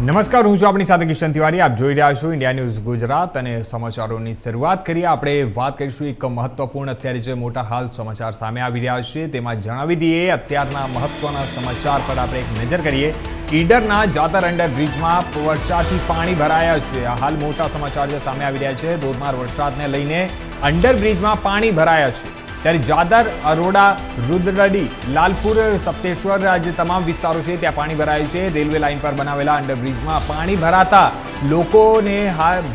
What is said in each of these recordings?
નમસ્કાર, હું છું આપણી સાથે કિશન તિવારી. આપ જોઈ રહ્યા છો ઇન્ડિયા ન્યૂઝ ગુજરાત અને સમાચારોની શરૂઆત કરીએ. આપણે વાત કરીશું એક મહત્વપૂર્ણ, અત્યારે જે મોટા હાલ સમાચાર સામે આવી રહ્યા છે, તેમાં જણાવી દઈએ, અત્યારના મહત્વના સમાચાર પર આપણે એક નજર કરીએ. ઈડરના જાતર અંડર બ્રિજમાં વરસાદથી પાણી ભરાયા છે. હાલ મોટા સમાચાર જે સામે આવી રહ્યા છે, ધોધમાર વરસાદને લઈને અંડર બ્રિજમાં પાણી ભરાયા છે. ત્યારે જાદર, અરોડા રુદ્રડી લાલપુર, સપ્તેશ્વર જે તમામ વિસ્તારો છે, ત્યાં પાણી ભરાયું છે. રેલવે લાઇન પર બનાવેલા અંડરબ્રિજમાં પાણી ભરાતા લોકોને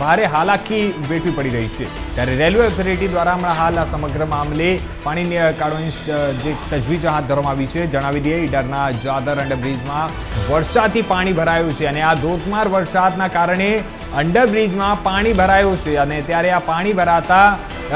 ભારે હાલાકી વેઠવી પડી રહી છે. ત્યારે રેલવે ઓથોરિટી દ્વારા હમણાં હાલ આ સમગ્ર મામલે પાણી કાઢવાની જે તજવીજ હાથ ધરવામાં આવી છે. જણાવી દઈએ, ઈડરના જાદર અંડરબ્રિજમાં વરસાદથી પાણી ભરાયું છે અને આ ધોધમાર વરસાદના કારણે અંડરબ્રિજમાં પાણી ભરાયું છે અને ત્યારે આ પાણી ભરાતા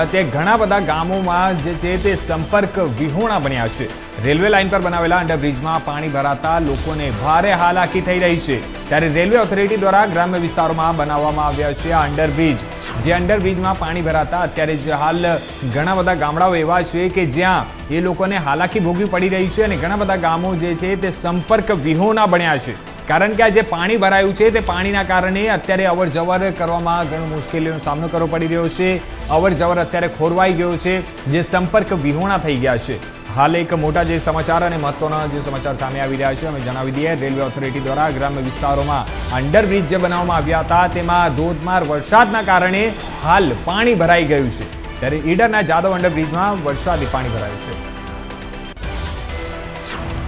તે ઘણા બધા ગામોમાં જે છે તે સંપર્ક વિહોણા બન્યા છે. રેલવે લાઇન પર બનાવેલા અંડરબ્રિજમાં પાણી ભરાતા લોકોને ભારે હાલાકી થઈ રહી છે. ત્યારે રેલવે ઓથોરિટી દ્વારા ગ્રામ્ય વિસ્તારોમાં બનાવવામાં આવ્યા છે આ અંડરબ્રિજ. જે અંડરબ્રિજમાં પાણી ભરાતા અત્યારે જે હાલ ઘણા બધા ગામડાઓ એવા છે કે જ્યાં એ લોકોને હાલાકી ભોગવી પડી રહી છે અને ઘણા બધા ગામો જે છે તે સંપર્ક વિહોણા બન્યા છે. કારણ કે આ જે પાણી ભરાયું છે, તે પાણીના કારણે અત્યારે અવર જવર કરવામાં ઘણું મુશ્કેલીઓનો સામનો કરવો પડી રહ્યો છે. અવર જવર અત્યારે ખોરવાઈ ગયો છે, જે સંપર્ક વિહોણા થઈ ગયા છે. હાલ એક મોટા જે સમાચાર અને મહત્વના જે સમાચાર સામે આવી રહ્યા છે, અમે જણાવી દઈએ, રેલવે ઓથોરિટી દ્વારા ગ્રામ્ય વિસ્તારોમાં અંડરબ્રિજ જે બનાવવામાં આવ્યા હતા, તેમાં ધોધમાર વરસાદના કારણે હાલ પાણી ભરાઈ ગયું છે. ત્યારે ઈડરના જાદવ અંડરબ્રિજમાં વરસાદી પાણી ભરાયું છે.